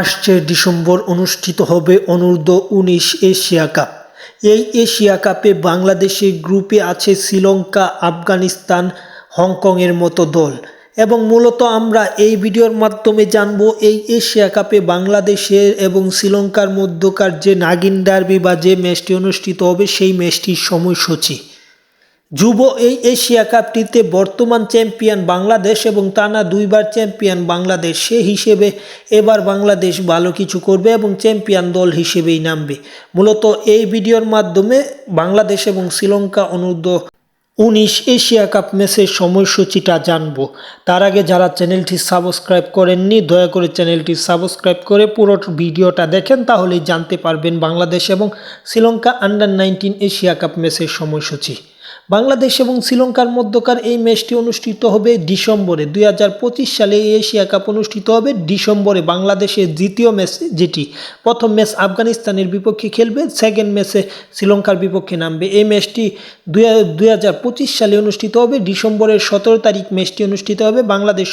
আসছে ডিসেম্বর অনুষ্ঠিত হবে অনূর্ধ্ব উনিশ এশিয়া কাপ। এই এশিয়া কাপে বাংলাদেশের গ্রুপে আছে শ্রীলঙ্কা, আফগানিস্তান, হংকংয়ের মতো দল। এবং মূলত আমরা এই ভিডিওর মাধ্যমে জানব এই এশিয়া কাপে বাংলাদেশের এবং শ্রীলঙ্কার মধ্যকার যে নাগিন ডার্বি বা যে ম্যাচটি অনুষ্ঠিত হবে, সেই ম্যাচটির সময়সূচি। যুব এই এশিয়া কাপটিতে বর্তমান চ্যাম্পিয়ন বাংলাদেশ এবং টানা দুইবার চ্যাম্পিয়ন বাংলাদেশ। সে হিসেবে এবার বাংলাদেশ ভালো কিছু করবে এবং চ্যাম্পিয়ন দল হিসেবেই নামবে। মূলত এই ভিডিওর মাধ্যমে বাংলাদেশ এবং শ্রীলঙ্কা অনূর্ধ্ব উনিশ এশিয়া কাপ ম্যাচের সময়সূচিটা জানব। তার আগে যারা চ্যানেলটি সাবস্ক্রাইব করেননি, দয়া করে চ্যানেলটি সাবস্ক্রাইব করে পুরো ভিডিওটা দেখেন, তাহলেই জানতে পারবেন বাংলাদেশ এবং Sri Lanka under nineteen Asia cup ম্যাচের সময়সূচি। বাংলাদেশ এবং শ্রীলঙ্কার মধ্যকার এই ম্যাচটি অনুষ্ঠিত হবে ডিসেম্বরে। দুই হাজার পঁচিশ সালে এশিয়া কাপ অনুষ্ঠিত হবে ডিসেম্বরে বাংলাদেশের দ্বিতীয় ম্যাচ যেটি। প্রথম ম্যাচ আফগানিস্তানের বিপক্ষে খেলবে, সেকেন্ড ম্যাচে শ্রীলঙ্কার বিপক্ষে নামবে। এই ম্যাচটি দুই সালে অনুষ্ঠিত হবে, ডিসেম্বরের সতেরো তারিখ ম্যাচটি অনুষ্ঠিত হবে বাংলাদেশ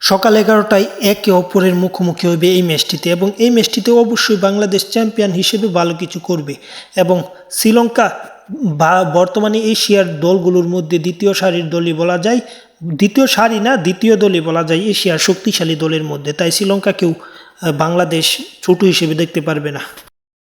সকাল এগারোটায় একে অপরের মুখোমুখি হবে এই ম্যাচটিতে এবং এই ম্যাচটিতে অবশ্যই বাংলাদেশ চ্যাম্পিয়ন হিসেবে ভালো কিছু করবে এবং শ্রীলঙ্কা বা বর্তমানে এশিয়ার দলগুলোর মধ্যে দ্বিতীয় সারির দলই বলা যায়, দ্বিতীয় সারি না, দ্বিতীয় দলই বলা যায় এশিয়ার শক্তিশালী দলের মধ্যে। তাই শ্রীলঙ্কাকেও বাংলাদেশ ছোট হিসেবে দেখতে পারবে না।